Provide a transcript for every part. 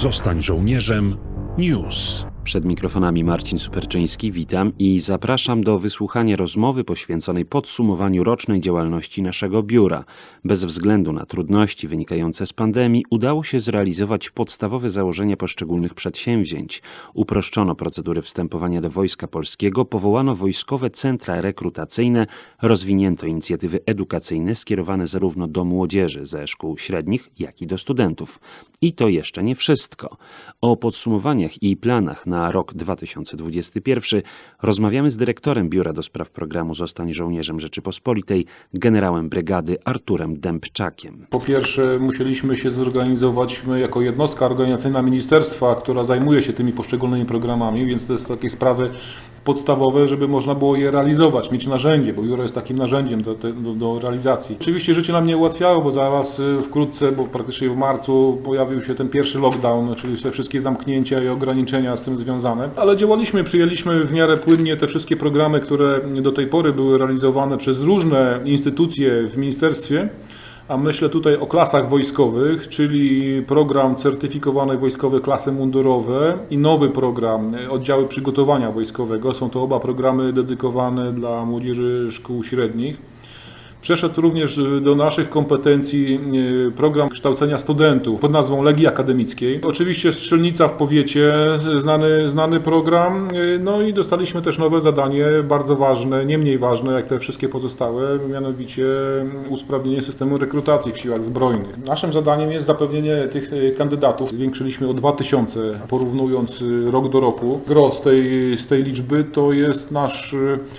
Zostań żołnierzem. News. Przed mikrofonami Marcin Superczyński, witam i zapraszam do wysłuchania rozmowy poświęconej podsumowaniu rocznej działalności naszego biura. Bez względu na trudności wynikające z pandemii, udało się zrealizować podstawowe założenia poszczególnych przedsięwzięć. Uproszczono procedury wstępowania do Wojska Polskiego, powołano wojskowe centra rekrutacyjne, rozwinięto inicjatywy edukacyjne skierowane zarówno do młodzieży ze szkół średnich, jak i do studentów. I to jeszcze nie wszystko. O podsumowaniach i planach na rok 2021 rozmawiamy z dyrektorem Biura do Spraw Programu Zostań Żołnierzem Rzeczypospolitej, generałem brygady Arturem Dębczakiem. Po pierwsze, musieliśmy się zorganizować my jako jednostka organizacyjna ministerstwa, która zajmuje się tymi poszczególnymi programami, więc to jest takie sprawy podstawowe, żeby można było je realizować, mieć narzędzie, bo biuro jest takim narzędziem do, do, do realizacji. Oczywiście życie nam nie ułatwiało, bo zaraz y, wkrótce, bo praktycznie w marcu pojawił się ten pierwszy lockdown, czyli te wszystkie zamknięcia i ograniczenia z tym związane, ale działaliśmy, przyjęliśmy w miarę płynnie te wszystkie programy, które do tej pory były realizowane przez różne instytucje w ministerstwie. A myślę tutaj o klasach wojskowych, czyli program certyfikowane wojskowe klasy mundurowe i nowy program e, oddziały przygotowania wojskowego. Są to oba programy dedykowane dla młodzieży szkół średnich. Przeszedł również do naszych kompetencji e, program kształcenia studentów pod nazwą Legii Akademickiej. Oczywiście Strzelnica w powiecie, znany, znany program. No i dostaliśmy też nowe zadanie, bardzo ważne, nie mniej ważne jak te wszystkie pozostałe, mianowicie usprawnienie systemu rekrutacji w siłach zbrojnych. Naszym zadaniem jest zapewnienie tych kandydatów. Zwiększyliśmy o 2000, porównując rok do roku. Gros tej, z tej liczby to jest nasz,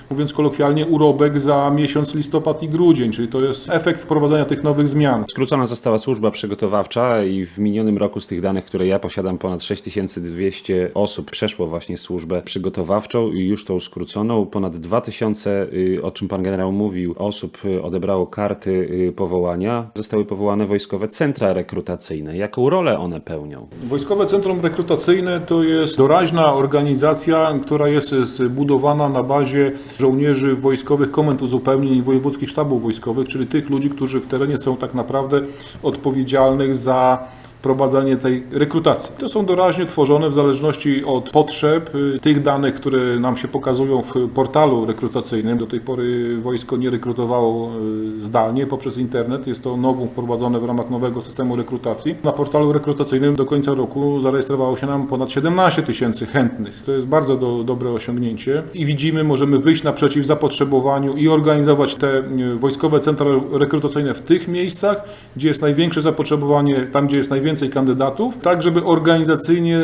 mówiąc kolokwialnie, urobek za miesiąc listopad i grudzień, czyli to jest efekt wprowadzenia tych nowych zmian. Skrócona została służba przygotowawcza i w minionym roku z tych danych, które ja posiadam, ponad 6200 osób przeszło właśnie służbę przygotowawczą i już tą skróconą. Ponad 2000, y, o czym pan generał mówił, osób y, odebrało karty y, powołania. Zostały powołane wojskowe centra rekrutacyjne. Jaką rolę one pełnią? Wojskowe Centrum Rekrutacyjne to jest doraźna organizacja, która jest zbudowana na bazie żołnierzy wojskowych komend uzupełnień i wojewódzkich sztabów wojskowych, czyli tych ludzi, którzy w terenie są tak naprawdę odpowiedzialnych za prowadzenie tej rekrutacji. To są doraźnie tworzone w zależności od potrzeb y, tych danych, które nam się pokazują w portalu rekrutacyjnym. Do tej pory wojsko nie rekrutowało y, zdalnie poprzez internet. Jest to nowum wprowadzone w ramach nowego systemu rekrutacji. Na portalu rekrutacyjnym do końca roku zarejestrowało się nam ponad 17 tysięcy chętnych. To jest bardzo do, dobre osiągnięcie i widzimy, możemy wyjść naprzeciw zapotrzebowaniu i organizować te y, wojskowe centra rekrutacyjne w tych miejscach, gdzie jest największe zapotrzebowanie, tam gdzie jest najwięcej kandydatów, tak żeby organizacyjnie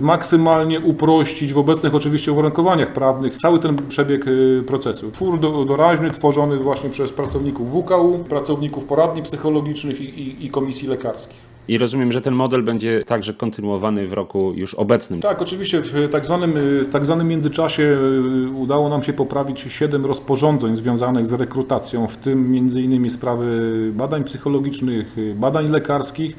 maksymalnie uprościć w obecnych oczywiście uwarunkowaniach prawnych cały ten przebieg y, procesu. Twór do, doraźny tworzony właśnie przez pracowników WKU, pracowników poradni psychologicznych i, i, i komisji lekarskich. I rozumiem, że ten model będzie także kontynuowany w roku już obecnym. Tak, oczywiście w tak zwanym, w tak zwanym międzyczasie y, udało nam się poprawić siedem rozporządzeń związanych z rekrutacją, w tym między innymi sprawy badań psychologicznych, y, badań lekarskich.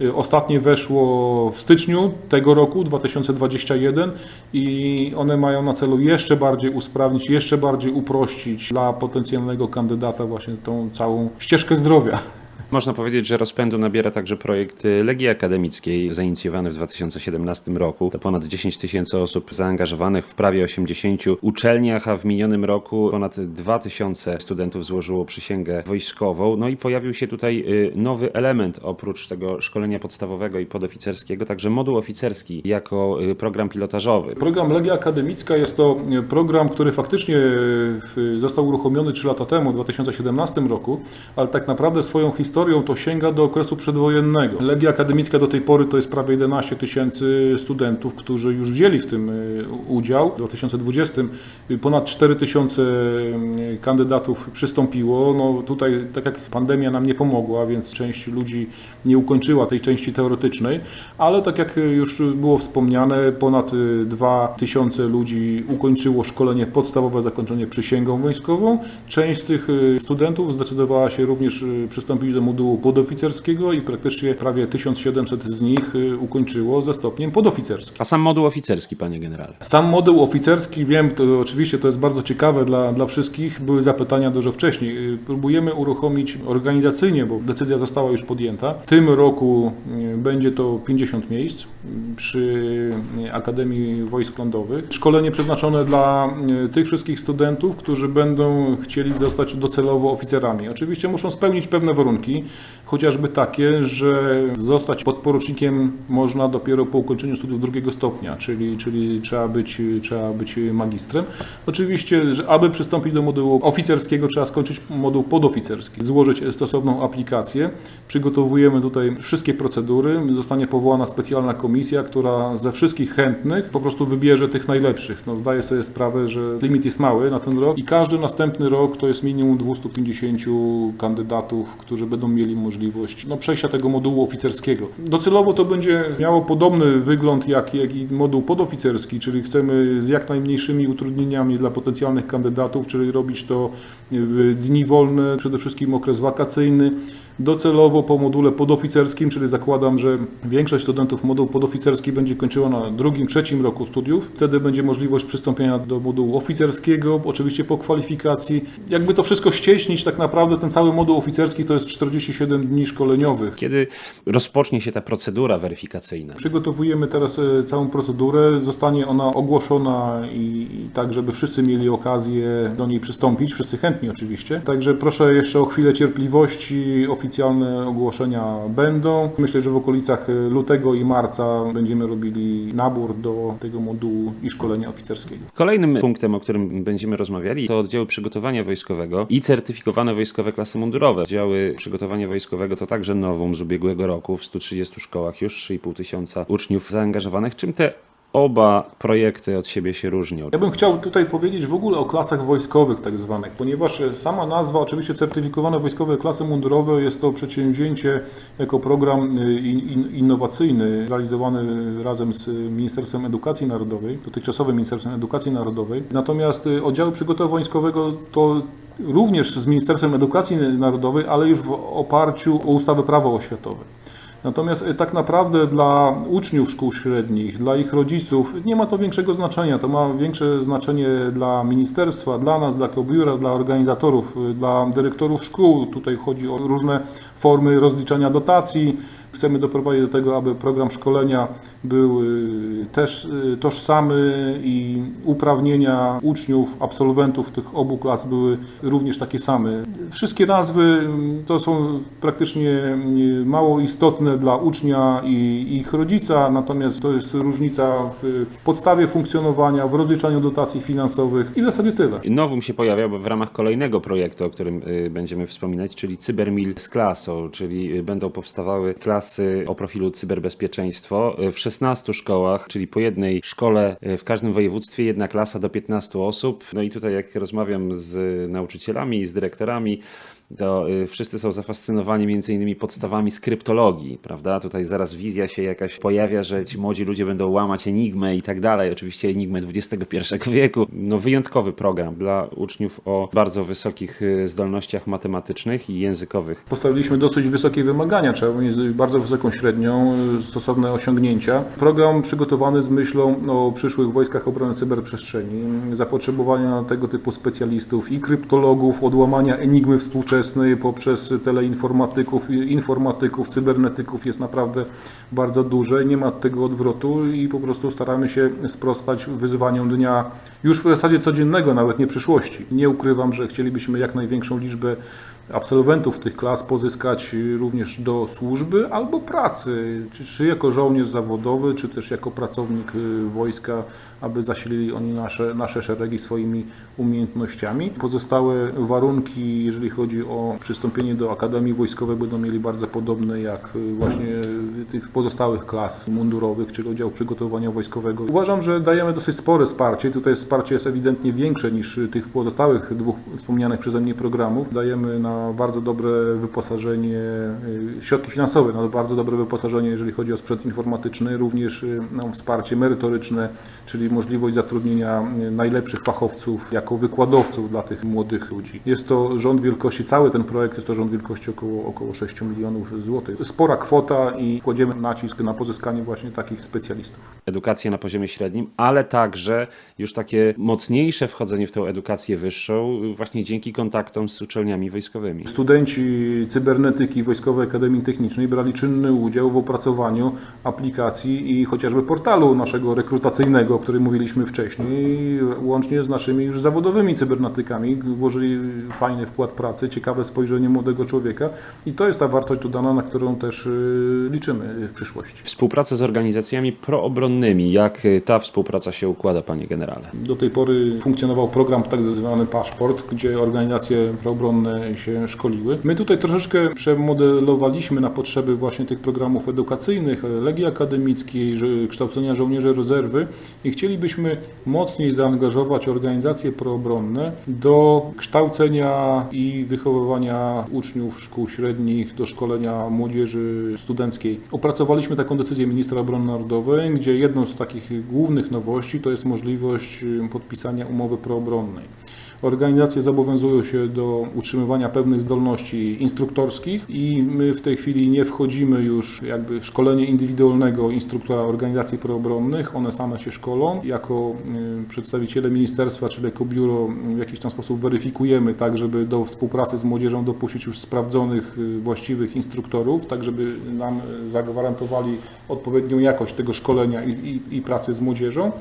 Y, Ostatnie weszło w styczniu tego roku, 2021 i one mają na celu jeszcze bardziej usprawnić, jeszcze bardziej uprościć dla potencjalnego kandydata właśnie tą całą ścieżkę zdrowia. Można powiedzieć, że rozpędu nabiera także projekt y, Legii Akademickiej, zainicjowany w 2017 roku. To ponad 10 tysięcy osób zaangażowanych w prawie 80 uczelniach, a w minionym roku ponad 2 tysiące studentów złożyło przysięgę wojskową. No i pojawił się tutaj y, nowy element, oprócz tego szkolenia podstawowego i podoficerskiego, także moduł oficerski jako y, program pilotażowy. Program Legia Akademicka jest to program, który faktycznie został uruchomiony 3 lata temu, w 2017 roku, ale tak naprawdę swoją historią to sięga do okresu przedwojennego. Legia Akademicka do tej pory to jest prawie 11 tysięcy studentów, którzy już wzięli w tym e, udział. W 2020 ponad 4 tysiące e, kandydatów przystąpiło. No tutaj, tak jak pandemia nam nie pomogła, więc część ludzi nie ukończyła tej części teoretycznej, ale tak jak już było wspomniane, ponad 2 tysiące ludzi ukończyło szkolenie podstawowe, zakończenie przysięgą wojskową. Część z tych studentów zdecydowała się również przystąpić do modułu podoficerskiego i praktycznie prawie 1700 z nich y, ukończyło ze stopniem podoficerskim. A sam moduł oficerski, panie generale. Sam moduł oficerski, wiem, to oczywiście to jest bardzo ciekawe dla, dla wszystkich, były zapytania dużo wcześniej. Y, Próbujemy uruchomić organizacyjnie, bo decyzja została już podjęta. W tym roku y, będzie to 50 miejsc przy Akademii Wojsk Lądowych. Szkolenie przeznaczone dla tych wszystkich studentów, którzy będą chcieli zostać docelowo oficerami. Oczywiście muszą spełnić pewne warunki, chociażby takie, że zostać podporucznikiem można dopiero po ukończeniu studiów drugiego stopnia, czyli, czyli trzeba, być, trzeba być magistrem. Oczywiście, że aby przystąpić do modułu oficerskiego, trzeba skończyć moduł podoficerski, złożyć stosowną aplikację. Przygotowujemy tutaj wszystkie procedury. Zostanie powołana specjalna komisja, która ze wszystkich chętnych po prostu wybierze tych najlepszych. No, zdaję sobie sprawę, że limit jest mały na ten rok i każdy następny rok to jest minimum 250 kandydatów, którzy będą mieli możliwość no, przejścia tego modułu oficerskiego. Docelowo to będzie miało podobny wygląd jak, jak i moduł podoficerski, czyli chcemy z jak najmniejszymi utrudnieniami dla potencjalnych kandydatów, czyli robić to w dni wolne, przede wszystkim okres wakacyjny. Docelowo po module podoficerskim, czyli zakładam, że większość studentów modułu podoficerski będzie kończyła na drugim, trzecim roku studiów. Wtedy będzie możliwość przystąpienia do modułu oficerskiego, oczywiście po kwalifikacji. Jakby to wszystko ścieśnić, tak naprawdę ten cały moduł oficerski to jest 47 dni szkoleniowych. Kiedy rozpocznie się ta procedura weryfikacyjna? Przygotowujemy teraz e, całą procedurę. Zostanie ona ogłoszona i, i tak, żeby wszyscy mieli okazję do niej przystąpić, wszyscy chętni oczywiście. Także proszę jeszcze o chwilę cierpliwości. Oficjalne ogłoszenia będą. Myślę, że w okolicach lutego i marca będziemy robili nabór do tego modułu i szkolenia oficerskiego. Kolejnym punktem, o którym będziemy rozmawiali, to oddziały przygotowania wojskowego i certyfikowane wojskowe klasy mundurowe. Oddziały przygotowania wojskowego to także nowum z ubiegłego roku. W 130 szkołach już 3,5 tysiąca uczniów zaangażowanych. Czym te oba projekty od siebie się różnią? Ja bym chciał tutaj powiedzieć w ogóle o klasach wojskowych tak zwanych, ponieważ e, sama nazwa, oczywiście certyfikowane wojskowe klasy mundurowe jest to przedsięwzięcie jako program e, in, in, innowacyjny realizowany razem z Ministerstwem Edukacji Narodowej, dotychczasowym Ministerstwem Edukacji Narodowej. Natomiast e, oddziały przygotowania wojskowego to również z Ministerstwem Edukacji Narodowej, ale już w oparciu o ustawę prawo oświatowe. Natomiast e, tak naprawdę dla uczniów szkół średnich, dla ich rodziców nie ma to większego znaczenia. To ma większe znaczenie dla ministerstwa, dla nas, dla biura, dla organizatorów, y, dla dyrektorów szkół. Tutaj chodzi o różne formy rozliczania dotacji. Chcemy doprowadzić do tego, aby program szkolenia był y, też y, tożsamy i uprawnienia uczniów, absolwentów tych obu klas były również takie same. Wszystkie nazwy y, to są praktycznie y, mało istotne dla ucznia i ich rodzica, natomiast to jest różnica w podstawie funkcjonowania, w rozliczaniu dotacji finansowych i w zasadzie tyle. Nowum się pojawia w ramach kolejnego projektu, o którym będziemy wspominać, czyli Cybermil z klasą, czyli będą powstawały klasy o profilu cyberbezpieczeństwo y, w 16 szkołach, czyli po jednej szkole y, w każdym województwie, jedna klasa do 15 osób. No i tutaj jak rozmawiam z nauczycielami i z dyrektorami, to y, wszyscy są zafascynowani między innymi podstawami skryptologii, prawda? Tutaj zaraz wizja się jakaś pojawia, że ci młodzi ludzie będą łamać enigmę i tak dalej. Oczywiście enigmę XXI wieku. No wyjątkowy program dla uczniów o bardzo wysokich y, zdolnościach matematycznych i językowych. Postawiliśmy dosyć wysokie wymagania, trzeba mieć bardzo wysoką średnią, y, stosowne osiągnięcia. Program przygotowany z myślą o przyszłych wojskach obrony cyberprzestrzeni, zapotrzebowania tego typu specjalistów i kryptologów, odłamania enigmy współczesnej poprzez teleinformatyków, informatyków, cybernetyków jest naprawdę bardzo duże. Nie ma tego odwrotu i po prostu staramy się sprostać wyzwaniom dnia już w zasadzie codziennego, nawet nie przyszłości. Nie ukrywam, że chcielibyśmy jak największą liczbę absolwentów tych klas pozyskać również do służby albo pracy, czy, jako żołnierz zawodowy, czy też jako pracownik y, wojska, aby zasilili oni nasze, nasze szeregi swoimi umiejętnościami. Pozostałe warunki, jeżeli chodzi o przystąpienie do Akademii Wojskowej, będą mieli bardzo podobne jak y, właśnie y, tych pozostałych klas mundurowych, czyli oddziału przygotowania wojskowego. Uważam, że dajemy dosyć spore wsparcie. Tutaj wsparcie jest ewidentnie większe niż tych pozostałych dwóch wspomnianych przeze mnie programów. Dajemy na bardzo dobre wyposażenie, y, środki finansowe, na bardzo dobre wyposażenie, jeżeli chodzi o sprzęt informatyczny, również y, no, wsparcie merytoryczne, czyli możliwość zatrudnienia y, najlepszych fachowców jako wykładowców dla tych młodych ludzi. Jest to rząd wielkości cały ten projekt jest to rząd wielkości około, około 6 milionów złotych. Spora kwota i kładziemy nacisk na pozyskanie właśnie takich specjalistów. Edukację na poziomie średnim, ale także już takie mocniejsze wchodzenie w tą edukację wyższą, właśnie dzięki kontaktom z uczelniami wojskowymi. Studenci cybernetyki Wojskowej Akademii Technicznej brali czynny udział w opracowaniu aplikacji i chociażby portalu naszego rekrutacyjnego, o którym mówiliśmy wcześniej, łącznie z naszymi już zawodowymi cybernetykami. Włożyli fajny wkład pracy, ciekawe spojrzenie młodego człowieka i to jest ta wartość dodana, na którą też y, liczymy w przyszłości. Współpraca z organizacjami proobronnymi. Jak y, ta współpraca się układa, panie generale? Do tej pory funkcjonował program tak zwany Paszport, gdzie organizacje proobronne się szkoliły. My tutaj troszeczkę przemodelowaliśmy na potrzeby właśnie tych programów edukacyjnych, Legii Akademickiej, kształcenia żołnierzy rezerwy i chcielibyśmy mocniej zaangażować organizacje proobronne do kształcenia i wychowywania uczniów szkół średnich, do szkolenia młodzieży studenckiej. Opracowaliśmy taką decyzję ministra obrony narodowej, gdzie jedną z takich głównych nowości to jest możliwość y, podpisania umowy proobronnej. Organizacje zobowiązują się do utrzymywania pewnych zdolności instruktorskich i my w tej chwili nie wchodzimy już jakby w szkolenie indywidualnego instruktora organizacji proobronnych. One same się szkolą. Jako y, przedstawiciele ministerstwa, czyli jako biuro w jakiś tam sposób weryfikujemy tak, żeby do współpracy z młodzieżą dopuścić już sprawdzonych, y, właściwych instruktorów, tak żeby nam y, zagwarantowali odpowiednią jakość tego szkolenia i, i, i pracy z młodzieżą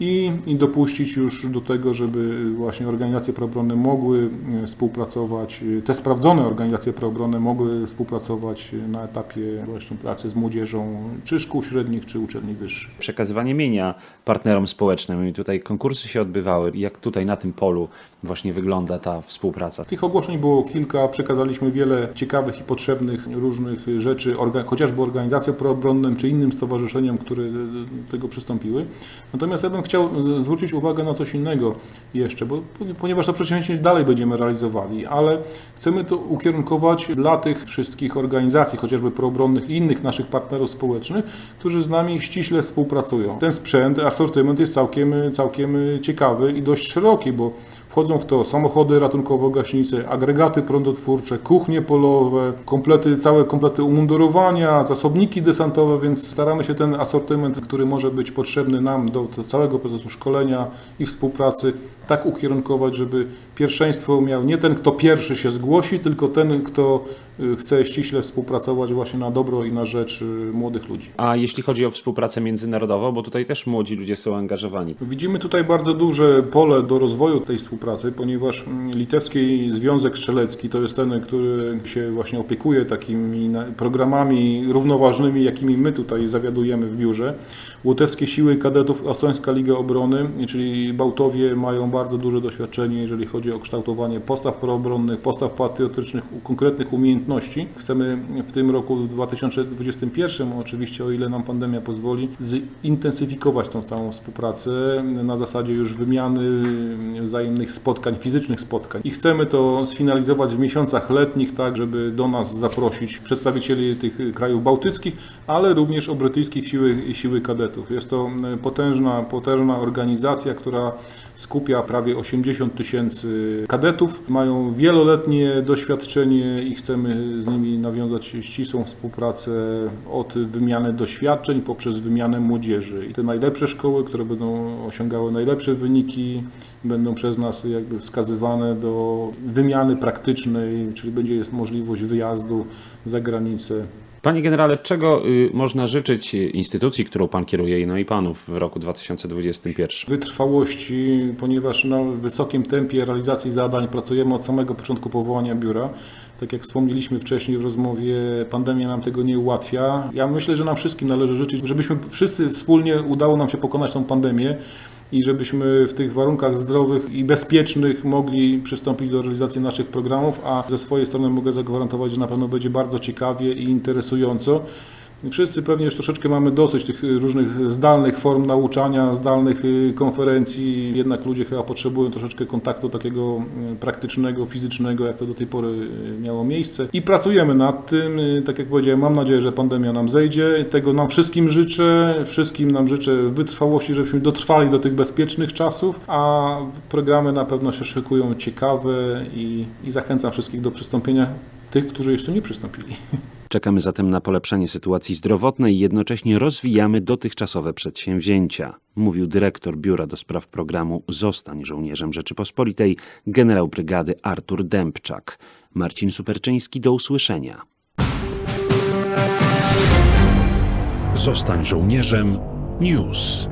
i, i dopuścić już do tego, żeby właśnie organizacje proobronne mogły e, współpracować, e, te sprawdzone organizacje proobronne mogły współpracować na etapie właśnie pracy z młodzieżą, czy szkół średnich, czy uczelni wyższych. Przekazywanie mienia partnerom społecznym i tutaj konkursy się odbywały. Jak tutaj na tym polu właśnie wygląda ta współpraca? Tych ogłoszeń było kilka, przekazaliśmy wiele ciekawych i potrzebnych różnych rzeczy, chociażby organizacjom proobronnym czy innym stowarzyszeniom, które do tego przystąpiły. Natomiast ja bym chciał zwrócić uwagę na coś innego jeszcze, bo, ponieważ to przedsięwzięcie dalej będziemy realizowali, ale chcemy to ukierunkować dla tych wszystkich organizacji, chociażby proobronnych i innych naszych partnerów społecznych, którzy z nami ściśle współpracują. Ten sprzęt, asortyment jest całkiem, całkiem ciekawy i dość szeroki, bo Wchodzą w to samochody ratunkowo-gaśnice, agregaty prądotwórcze, kuchnie polowe, komplety, całe komplety umundurowania, zasobniki desantowe, więc staramy się ten asortyment, który może być potrzebny nam do całego procesu szkolenia i współpracy, tak ukierunkować, żeby pierwszeństwo miał nie ten, kto pierwszy się zgłosi, tylko ten, kto y, chce ściśle współpracować właśnie na dobro i na rzecz y, młodych ludzi. A jeśli chodzi o współpracę międzynarodową, bo tutaj też młodzi ludzie są angażowani. Widzimy tutaj bardzo duże pole do rozwoju tej współpracy, ponieważ mm, Litewski Związek Strzelecki to jest ten, który się właśnie opiekuje takimi programami równoważnymi, jakimi my tutaj zawiadujemy w biurze. Łotewskie Siły Kadetów, Estońska Liga Obrony, czyli Bałtowie mają bardzo duże doświadczenie, jeżeli chodzi o kształtowanie postaw proobronnych, postaw patriotycznych, konkretnych umiejętności. Chcemy w tym roku 2021, oczywiście o ile nam pandemia pozwoli, zintensyfikować tą całą współpracę na zasadzie już wymiany wzajemnych spotkań, fizycznych spotkań. I chcemy to sfinalizować w miesiącach letnich, tak żeby do nas zaprosić przedstawicieli tych krajów bałtyckich, ale również o brytyjskich siły, siły kadetów. Jest to e, potężna, potężna organizacja, która skupia prawie 80 tysięcy kadetów. Mają wieloletnie doświadczenie i chcemy z nimi nawiązać ścisłą współpracę od wymiany doświadczeń poprzez wymianę młodzieży. I te najlepsze szkoły, które będą osiągały najlepsze wyniki, będą przez nas jakby wskazywane do wymiany praktycznej, czyli będzie jest możliwość wyjazdu za granicę. Panie generale, czego y, można życzyć instytucji, którą pan kieruje, no i panów w roku 2021? wytrwałości, ponieważ na wysokim tempie realizacji zadań pracujemy od samego początku powołania biura. Tak jak wspomnieliśmy wcześniej w rozmowie, pandemia nam tego nie ułatwia. Ja myślę, że nam wszystkim należy życzyć, żebyśmy wszyscy wspólnie udało nam się pokonać tą pandemię i żebyśmy w tych warunkach zdrowych i bezpiecznych mogli przystąpić do realizacji naszych programów, a ze swojej strony mogę zagwarantować, że na pewno będzie bardzo ciekawie i interesująco. Wszyscy pewnie już troszeczkę mamy dosyć tych y, różnych zdalnych form nauczania, zdalnych y, konferencji. Jednak ludzie chyba potrzebują troszeczkę kontaktu takiego y, praktycznego, fizycznego, jak to do tej pory miało miejsce. I pracujemy nad tym. Tak jak powiedziałem, mam nadzieję, że pandemia nam zejdzie. Tego nam wszystkim życzę. Wszystkim nam życzę wytrwałości, żebyśmy dotrwali do tych bezpiecznych czasów, a programy na pewno się szykują ciekawe i, i zachęcam wszystkich do przystąpienia tych, którzy jeszcze nie przystąpili. Czekamy zatem na polepszenie sytuacji zdrowotnej i jednocześnie rozwijamy dotychczasowe przedsięwzięcia, mówił dyrektor Biura do Spraw Programu Zostań Żołnierzem Rzeczypospolitej, generał brygady Artur Dębczak. Marcin Superczyński, do usłyszenia. Zostań żołnierzem. News.